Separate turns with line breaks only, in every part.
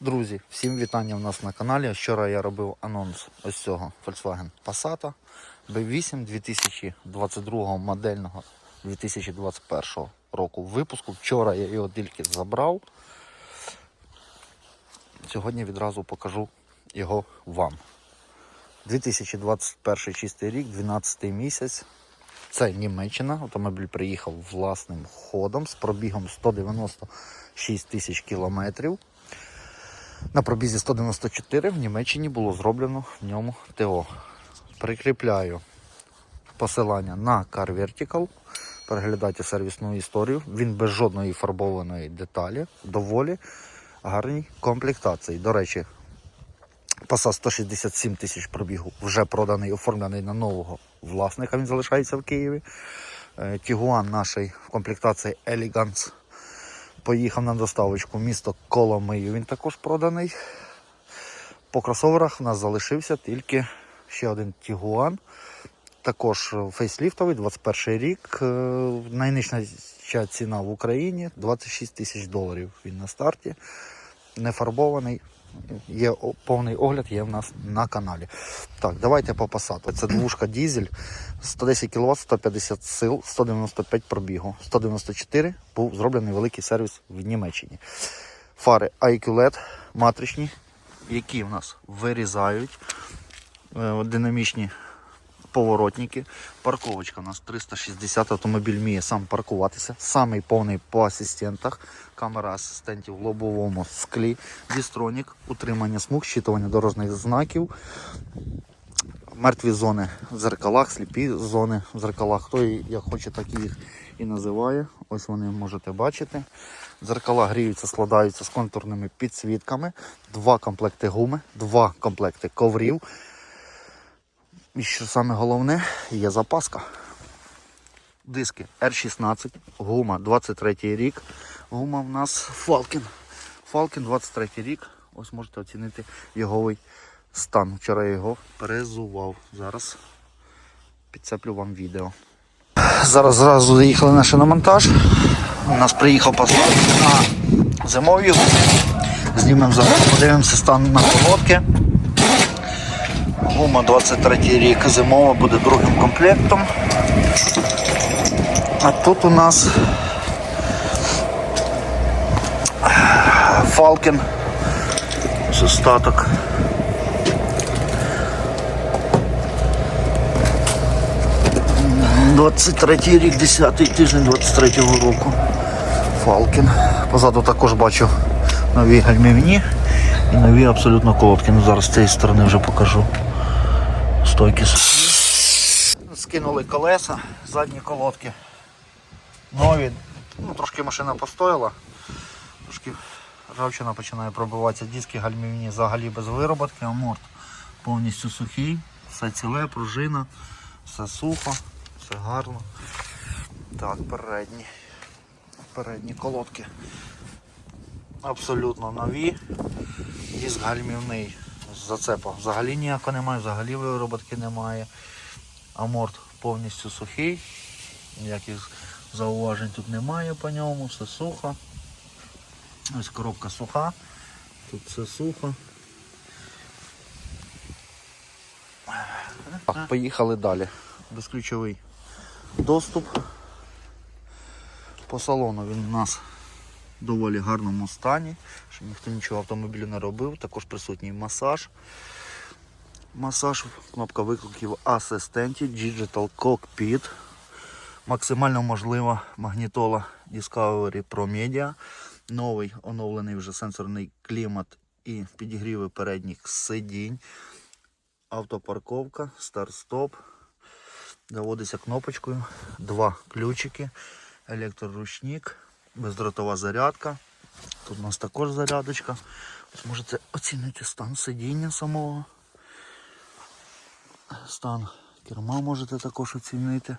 Друзі, всім вітання в нас на каналі. Вчора я робив анонс ось цього Volkswagen Passat B8 2022 модельного 2021 року випуску. Вчора я його тільки забрав. Сьогодні відразу покажу його вам. 2021 чистий рік, 12 місяць. Це Німеччина. Автомобіль приїхав власним ходом з пробігом 196 тисяч кілометрів. На пробізі 194 в Німеччині було зроблено в ньому ТО. Прикріпляю посилання на Car Vertical. Переглядайте сервісну історію. Він без жодної фарбованої деталі, доволі гарній комплектації. До речі, Passat 167 тисяч пробігу вже проданий, оформлений на нового власника. Він залишається в Києві. Е, Тігуан наш в комплектації Elegance поїхав на доставочку в місто Коломию. Він також проданий. По кросоверах в нас залишився тільки ще один Тігуан. Також фейсліфтовий, 21 рік. Е, Найнижча ціна в Україні 26 тисяч доларів. Він на старті. Не фарбований. Є повний огляд, є в нас на каналі. Так, давайте по Passat. Це двушка дізель, 110 кВт, 150 сил, 195 пробігу. 194 був зроблений великий сервіс в Німеччині. Фари IQ LED матричні, які в нас вирізають. Е, Динамічні поворотники. Парковочка у нас 360 автомобіль вміє сам паркуватися. Самий повний по асистентах. Камера асистентів в лобовому склі. Дістронік, утримання смуг, щитування дорожніх знаків. Мертві зони в зеркалах, сліпі зони в зеркалах. Хто і- як хоче, так їх і називає. Ось вони можете бачити. Зеркала гріються, складаються з контурними підсвітками. Два комплекти гуми, два комплекти коврів. І що саме головне, є запаска. Диски R16, гума 23 рік. Гума в нас Falcon. Falcon 23 рік. Ось можете оцінити його стан. Вчора я його перезував. Зараз підцеплю вам відео. Зараз зразу заїхали на шиномонтаж. У нас приїхав паспорт на зимові. Знімемо зараз, подивимося стан на колодки. Гума 23 рік зимова буде другим комплектом. А тут у нас Falcon з остаток. Двадцять рік, 10 тиждень 23-го року. Falcon. Позаду також бачу нові гальмівні і нові абсолютно колодки. Ну зараз з цієї сторони вже покажу. Стойки. Скинули колеса, задні колодки. Нові. Ну, трошки машина постояла. Трошки ржавчина починає пробиватися. Диски гальмівні взагалі без вироботки, аморт повністю сухий, все ціле, пружина, все сухо, все гарно. Так, передні. Передні колодки. Абсолютно нові. Диск гальмівний. Зацепа взагалі ніякого немає, взагалі вироботки немає. Аморт повністю сухий. Ніяких зауважень тут немає по ньому, все сухо. Ось коробка суха. Тут все сухо. Так, поїхали далі. Безключовий доступ. По салону він у нас доволі гарному стані. Ще ніхто нічого автомобілю не робив. Також присутній масаж. Масаж, кнопка викликів асистентів, Digital Cockpit. Максимально можлива магнітола Discovery Pro Media. Новий оновлений вже сенсорний клімат і підігріви передніх сидінь. Автопарковка, старт-стоп. Заводиться кнопочкою. Два ключики, електроручник, бездротова зарядка. Тут у нас також зарядочка. Ось можете оцінити стан сидіння самого. Стан керма можете також оцінити.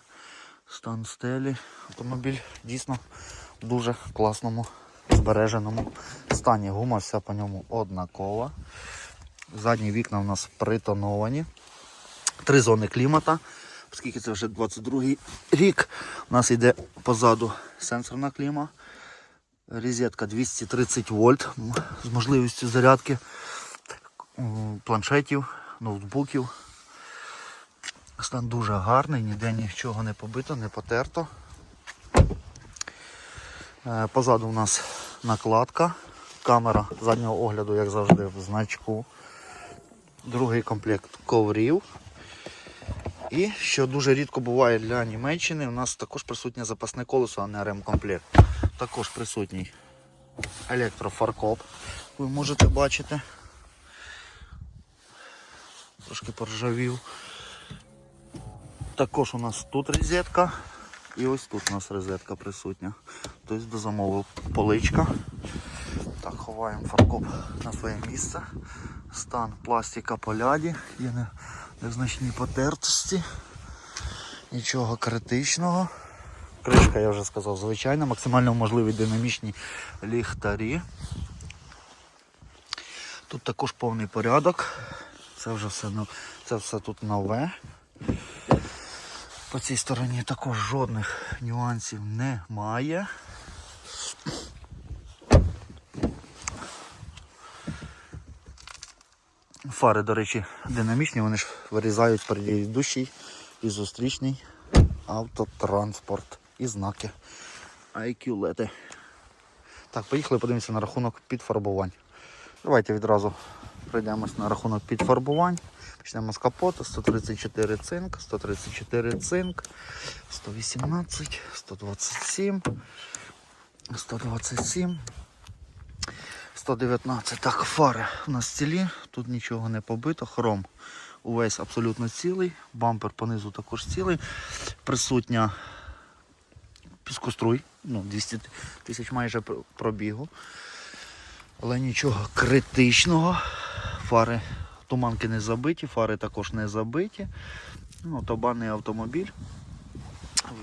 Стан стелі. Автомобіль дійсно в дуже класному збереженому стані. Гума вся по ньому однакова. Задні вікна у нас притоновані. Три зони клімата. Оскільки це вже 22 рік, у нас йде позаду сенсорна кліма. Розетка 230 вольт з можливістю зарядки планшетів, ноутбуків. Стан дуже гарний, ніде нічого не побито, не потерто. Е, Позаду у нас накладка, камера заднього огляду, як завжди, в значку. Другий комплект коврів. І що дуже рідко буває для Німеччини, у нас також присутнє запасне колесо, а не ремкомплект. Також присутній електрофаркоп, ви можете бачити. Трошки поржавів. Також у нас тут розетка. І ось тут у нас розетка присутня. Тобто дозамовив поличка. Так, ховаємо фаркоп на своє місце. Стан пластика поляді, є не- незначні потертості. Нічого критичного. Кришка, я вже сказав, звичайна, максимально можливі динамічні ліхтарі. Тут також повний порядок. Це вже все, це все тут нове. По цій стороні також жодних нюансів немає. Фари, до речі, динамічні, вони ж вирізають предыдущий і зустрічний автотранспорт і знаки. IQ лети. Так, поїхали, подивимося на рахунок підфарбувань. Давайте відразу пройдемось на рахунок підфарбувань. Почнемо з капоту. 134 цинк, 134 цинк, 118, 127, 127, 119. Так, фари у нас цілі, тут нічого не побито, хром увесь абсолютно цілий, бампер понизу також цілий. Присутня піскоструй, ну 200 тисяч майже пр- пробігу. Але нічого критичного. Фари, туманки не забиті, фари також не забиті. Ну, Тобаний автомобіль.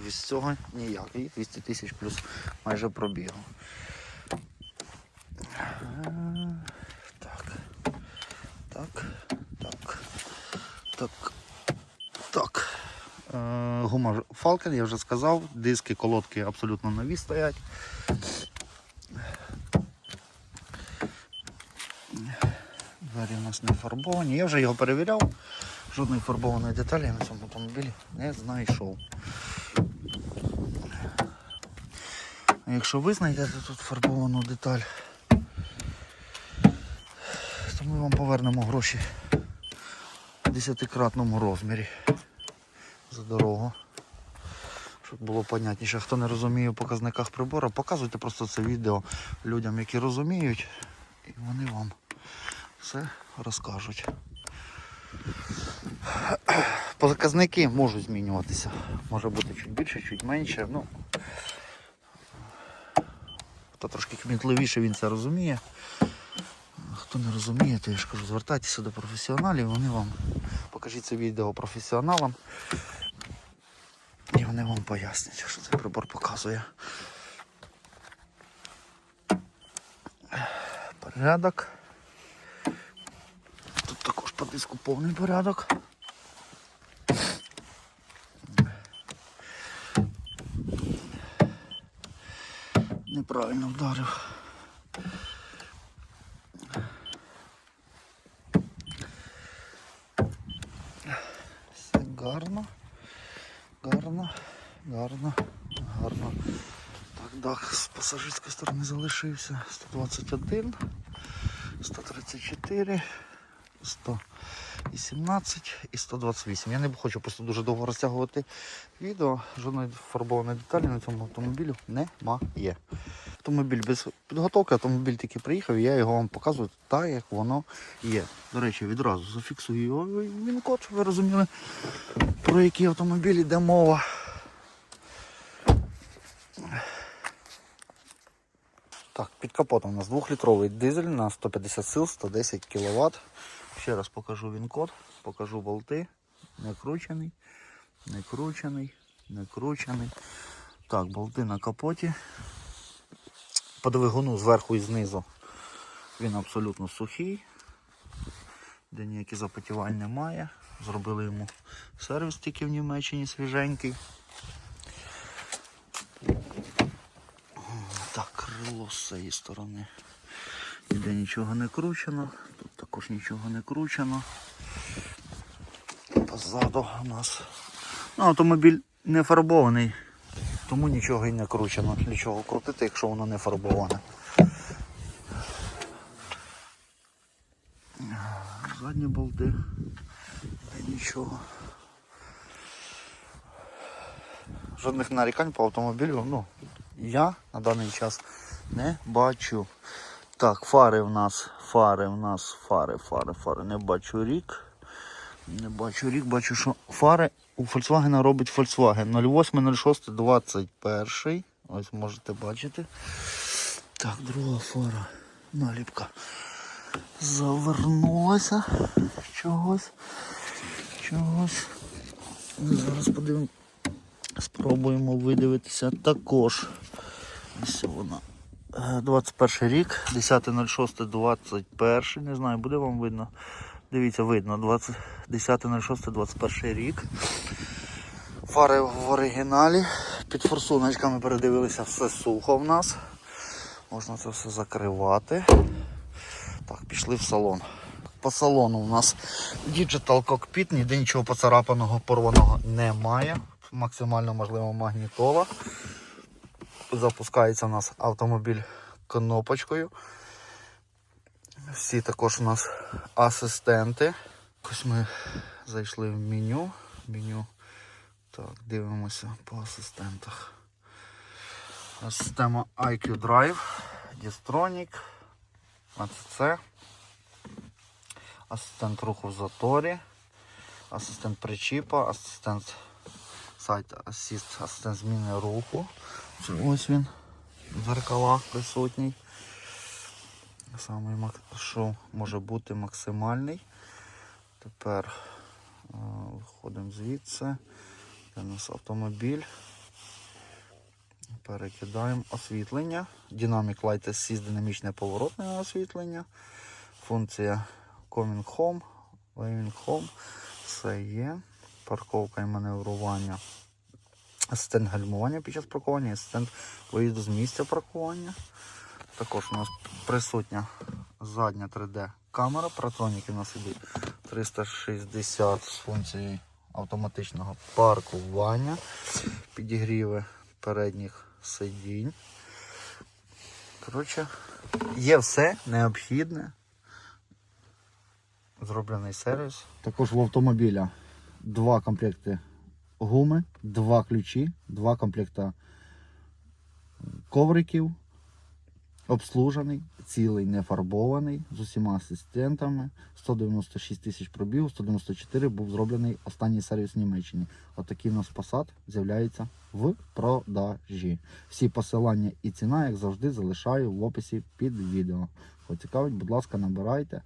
Від цього ніякий. 200 тисяч плюс майже пробігу. Так. Так. Так. Так. Так. Е, Гума Falcon, я вже сказав, диски, колодки абсолютно нові стоять. Двері у нас не фарбовані. Я вже його перевіряв. Жодної фарбованої деталі я на цьому автомобілі не знайшов. Якщо ви знайдете тут фарбовану деталь, ми вам повернемо гроші в десятикратному розмірі за дорогу. Щоб було понятніше. Хто не розуміє в показниках прибору, показуйте просто це відео людям, які розуміють, і вони вам все розкажуть. Показники можуть змінюватися. Може бути чуть більше, чуть менше. Ну, хто трошки кмітливіше, він це розуміє. Хто не розуміє, то я ж кажу, звертайтеся до професіоналів, вони вам покажіть це відео професіоналам. І вони вам пояснять, що цей прибор показує. Порядок. Тут також по диску повний порядок. Неправильно вдарив. Все гарно. Гарно, гарно, гарно. Так, дах з пасажирської сторони залишився. 121, 134, 118 і 128. Я не хочу просто дуже довго розтягувати відео. Жодної фарбованої деталі на цьому автомобілю немає. Автомобіль без підготовки, автомобіль тільки приїхав, і я його вам показую так, як воно є. До речі, відразу зафіксую його він код, щоб ви розуміли, про який автомобіль йде мова. Так, під капотом у нас 2-літровий дизель на 150 сил, 110 кВт. Ще раз покажу він код, покажу болти. Не кручений, не кручений, не кручений. Так, болти на капоті. По двигуну зверху і знизу він абсолютно сухий, де ніяких запотівань немає. Зробили йому сервіс тільки в Німеччині свіженький. Так, крило з цієї сторони. Ніде нічого не кручено, тут також нічого не кручено. Позаду у нас. Ну, автомобіль не фарбований, тому нічого і не кручено. Для чого крутити, якщо воно не фарбоване. Задні болти. Нічого. Жодних нарікань по автомобілю, ну, я на даний час не бачу. Так, фари в нас, фари в нас, фари, фари, фари. Не бачу рік. Не бачу рік, бачу, що фари у Volkswagen робить Volkswagen 08 06 21. Ось можете бачити. Так, друга фара. Наліпка. Завернулася чогось. Чогось. Зараз подивимо. Спробуємо видивитися також. Ось вона. Е, 21 рік, 10.06.21. Не знаю, буде вам видно. Дивіться, видно, 20 10.06.21 рік. Фари в оригіналі. Під форсуночками передивилися, все сухо в нас. Можна це все закривати. Так, пішли в салон. По салону у нас Digital Cockpit, ніде нічого поцарапаного, порваного немає. Максимально можливо магнітола. Запускається у нас автомобіль кнопочкою. Всі також у нас асистенти. Ось ми зайшли в меню. меню. Так, дивимося по асистентах. Система IQ Drive, Distronic, ACC, асистент руху в заторі, асистент причіпа, асистент сайт асист, асистент зміни руху. Ось він в зеркалах присутній. Самий що може бути максимальний. Тепер е, виходимо звідси. Це у нас автомобіль. Перекидаємо освітлення. Dynamic Light Assist динамічне поворотне освітлення. Функція Coming Home, Leaving Home. Все є. Парковка і маневрування. Асистент гальмування під час паркування, асистент виїзду з місця паркування. Також у нас присутня задня 3D камера. Протроніки у нас ідуть 360 з функцією автоматичного паркування, підігріви передніх сидінь. Коротше, є все необхідне. Зроблений сервіс. Також в автомобіля два комплекти гуми, два ключі, два комплекта ковриків. Обслужений, цілий, не фарбований, з усіма асистентами. 196 тисяч пробігу, 194 був зроблений останній сервіс в Німеччині. Отакий у нас Passat з'являється в продажі. Всі посилання і ціна, як завжди, залишаю в описі під відео. Кого цікавить, будь ласка, набирайте.